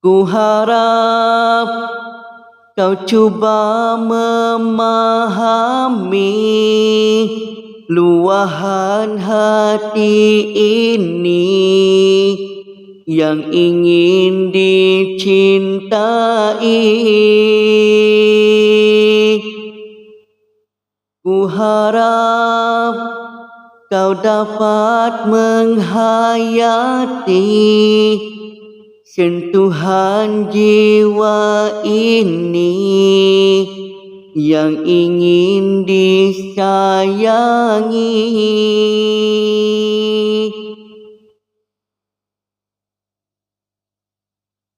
Ku harap kau cuba memahami luahan hati ini yang ingin dicintai. Ku harap kau dapat menghayati sentuhan jiwa ini yang ingin disayangi.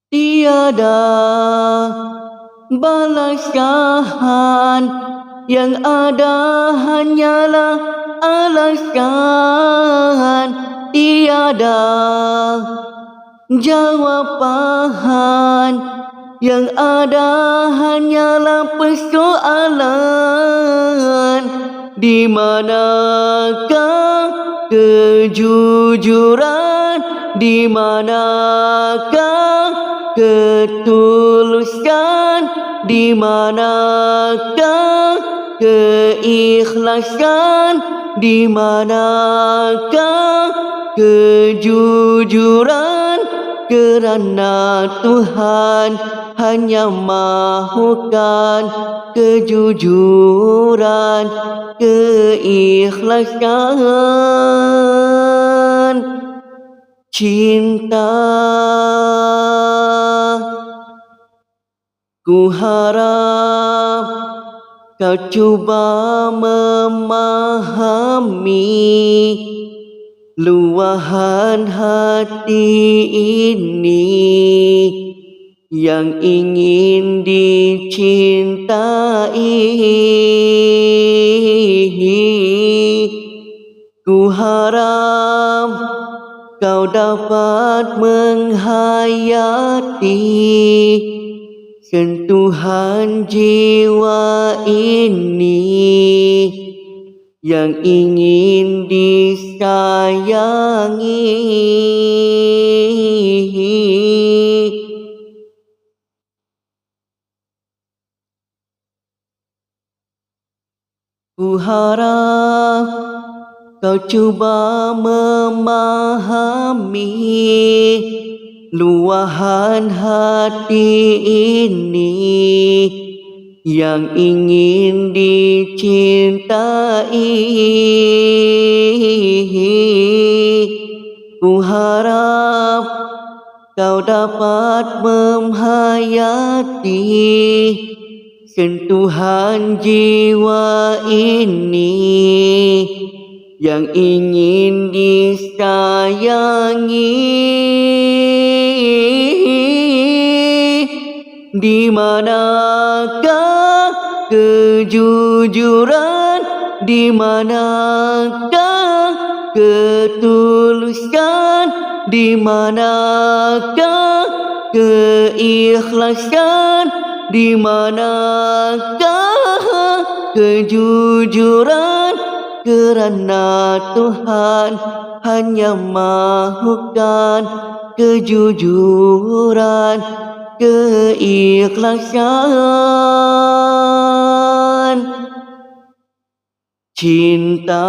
Tiada balasan yang ada hanyalah alasan Tiada jawapan yang ada hanyalah persoalan. Di manakah kejujuran? Di manakah ketulusan? Di manakah keikhlasan? Di manakah kejujuran Kerana Tuhan hanya mahukan kejujuran Keikhlasan Cinta. Ku harap kau cuba memahami luahan hati ini yang ingin dicintai. Ku harap kau dapat menghayati sentuhan jiwa ini yang ingin disayangi. Ku harap kau cuba memahami luahan hati ini yang ingin dicintai. Ku harap kau dapat menghayati sentuhan jiwa ini yang ingin disayangi di manakah kejujuran? Di manakah ketulusan? Di manakah keikhlasan? Di manakah kejujuran? Kerana Tuhan hanya mahukan kejujuran เจออีกละฉันชินตา